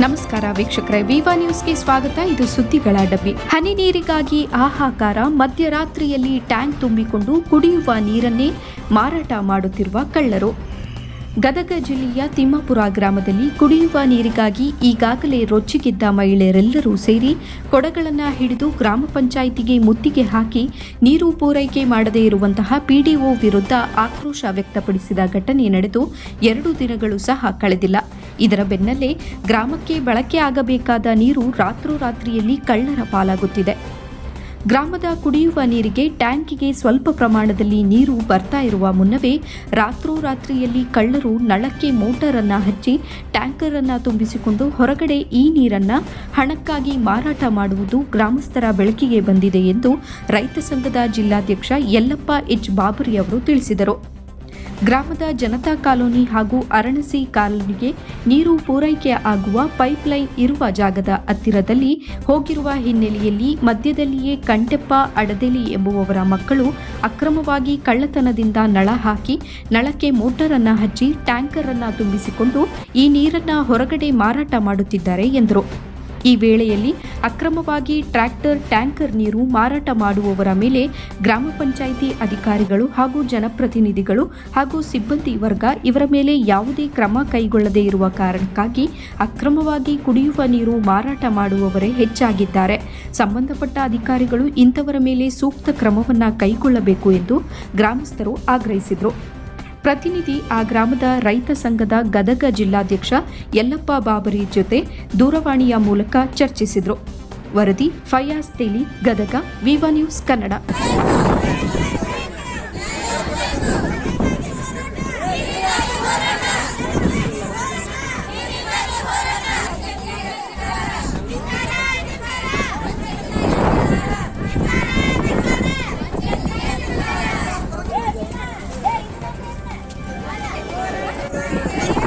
ನಮಸ್ಕಾರ ವೀಕ್ಷಕರೇ, ವಿವಾ ನ್ಯೂಸ್ಗೆ ಸ್ವಾಗತ. ಇದು ಸುದ್ದಿಗಳ ಡಬ್ಬಿ. ಹನಿ ನೀರಿಗಾಗಿ ಆಹಾಕಾರ ಮಧ್ಯರಾತ್ರಿಯಲ್ಲಿ ಟ್ಯಾಂಕ್ ತುಂಬಿಕೊಂಡು ಕುಡಿಯುವ ನೀರನ್ನೇ ಮಾರಾಟ ಮಾಡುತ್ತಿರುವ ಕಳ್ಳರು. ಗದಗ ಜಿಲ್ಲೆಯ ತಿಮ್ಮಾಪುರ ಗ್ರಾಮದಲ್ಲಿ ಕುಡಿಯುವ ನೀರಿಗಾಗಿ ಈಗಾಗಲೇ ರೊಚ್ಚಿಗಿದ್ದ ಮಹಿಳೆಯರೆಲ್ಲರೂ ಸೇರಿ ಕೊಡಗಳನ್ನು ಹಿಡಿದು ಗ್ರಾಮ ಪಂಚಾಯಿತಿಗೆ ಮುತ್ತಿಗೆ ಹಾಕಿ ನೀರು ಪೂರೈಕೆ ಮಾಡದೇ ಇರುವಂತಹ ಪಿಡಿಒ ವಿರುದ್ಧ ಆಕ್ರೋಶ ವ್ಯಕ್ತಪಡಿಸಿದ ಘಟನೆ ನಡೆದು ಎರಡು ದಿನಗಳು ಸಹ ಕಳೆದಿಲ್ಲ. ಇದರ ಬೆನ್ನಲ್ಲೇ ಗ್ರಾಮಕ್ಕೆ ಬಳಕೆ ಆಗಬೇಕಾದ ನೀರು ರಾತ್ರೋರಾತ್ರಿಯಲ್ಲಿ ಕಳ್ಳರ ಪಾಲಾಗುತ್ತಿದೆ. ಗ್ರಾಮದ ಕುಡಿಯುವ ನೀರಿಗೆ ಟ್ಯಾಂಕಿಗೆ ಸ್ವಲ್ಪ ಪ್ರಮಾಣದಲ್ಲಿ ನೀರು ಬರ್ತಾ ಇರುವ ಮುನ್ನವೇ ರಾತ್ರೋರಾತ್ರಿಯಲ್ಲಿ ಕಳ್ಳರು ನಳಕ್ಕೆ ಅನ್ನು ಹಚ್ಚಿ ಟ್ಯಾಂಕರ್ ಅನ್ನು ತುಂಬಿಸಿಕೊಂಡು ಹೊರಗಡೆ ಈ ನೀರನ್ನು ಹಣಕ್ಕಾಗಿ ಮಾರಾಟ ಮಾಡುವುದು ಗ್ರಾಮಸ್ಥರ ಬೆಳಕಿಗೆ ಬಂದಿದೆ ಎಂದು ರೈತ ಸಂಘದ ಜಿಲ್ಲಾಧ್ಯಕ್ಷ ಯಲ್ಲಪ್ಪ ಎಚ್ ಬಾಬರಿ ಅವರು ತಿಳಿಸಿದರು. ಗ್ರಾಮದ ಜನತಾ ಕಾಲೋನಿ ಹಾಗೂ ಅರಣಸಿ ಕಾಲೋನಿಗೆ ನೀರು ಪೂರೈಕೆ ಆಗುವ ಪೈಪ್ಲೈನ್ ಇರುವ ಜಾಗದ ಹತ್ತಿರದಲ್ಲಿ ಹೋಗಿರುವ ಹಿನ್ನೆಲೆಯಲ್ಲಿ ಮಧ್ಯದಲ್ಲಿಯೇ ಕಂಟೆಪ್ಪ, ಅಡದೆಲಿ ಎಂಬುವವರ ಮಕ್ಕಳು ಅಕ್ರಮವಾಗಿ ಕಳ್ಳತನದಿಂದ ನಳ ಹಾಕಿ ನಳಕ್ಕೆ ಮೋಟಾರ್ ಅನ್ನು ಹಚ್ಚಿ ಟ್ಯಾಂಕರ್ ಅನ್ನು ತುಂಬಿಸಿಕೊಂಡು ಈ ನೀರನ್ನ ಹೊರಗಡೆ ಮಾರಾಟ ಮಾಡುತ್ತಿದ್ದಾರೆ ಎಂದರು. ಈ ವೇಳೆಯಲ್ಲಿ ಅಕ್ರಮವಾಗಿ ಟ್ರ್ಯಾಕ್ಟರ್, ಟ್ಯಾಂಕರ್ ನೀರು ಮಾರಾಟ ಮಾಡುವವರ ಮೇಲೆ ಗ್ರಾಮ ಪಂಚಾಯಿತಿ ಅಧಿಕಾರಿಗಳು ಹಾಗೂ ಜನಪ್ರತಿನಿಧಿಗಳು ಹಾಗೂ ಸಿಬ್ಬಂದಿ ವರ್ಗ ಇವರ ಮೇಲೆ ಯಾವುದೇ ಕ್ರಮ ಕೈಗೊಳ್ಳದೇ ಇರುವ ಕಾರಣಕ್ಕಾಗಿ ಅಕ್ರಮವಾಗಿ ಕುಡಿಯುವ ನೀರು ಮಾರಾಟ ಮಾಡುವವರೇ ಹೆಚ್ಚಾಗಿದ್ದಾರೆ. ಸಂಬಂಧಪಟ್ಟ ಅಧಿಕಾರಿಗಳು ಇಂಥವರ ಮೇಲೆ ಸೂಕ್ತ ಕ್ರಮವನ್ನು ಕೈಗೊಳ್ಳಬೇಕು ಎಂದು ಗ್ರಾಮಸ್ಥರು ಆಗ್ರಹಿಸಿದರು. ಪ್ರತಿನಿಧಿ ಆ ಗ್ರಾಮದ ರೈತ ಸಂಘದ ಗದಗ ಜಿಲ್ಲಾಧ್ಯಕ್ಷ ಯಲ್ಲಪ್ಪ ಬಾಬರಿ ಜೊತೆ ದೂರವಾಣಿಯ ಮೂಲಕ ಚರ್ಚಿಸಿದರು. ವರದಿ Fayas Teli, Gadag, Viva News Kannada. Happy birthday.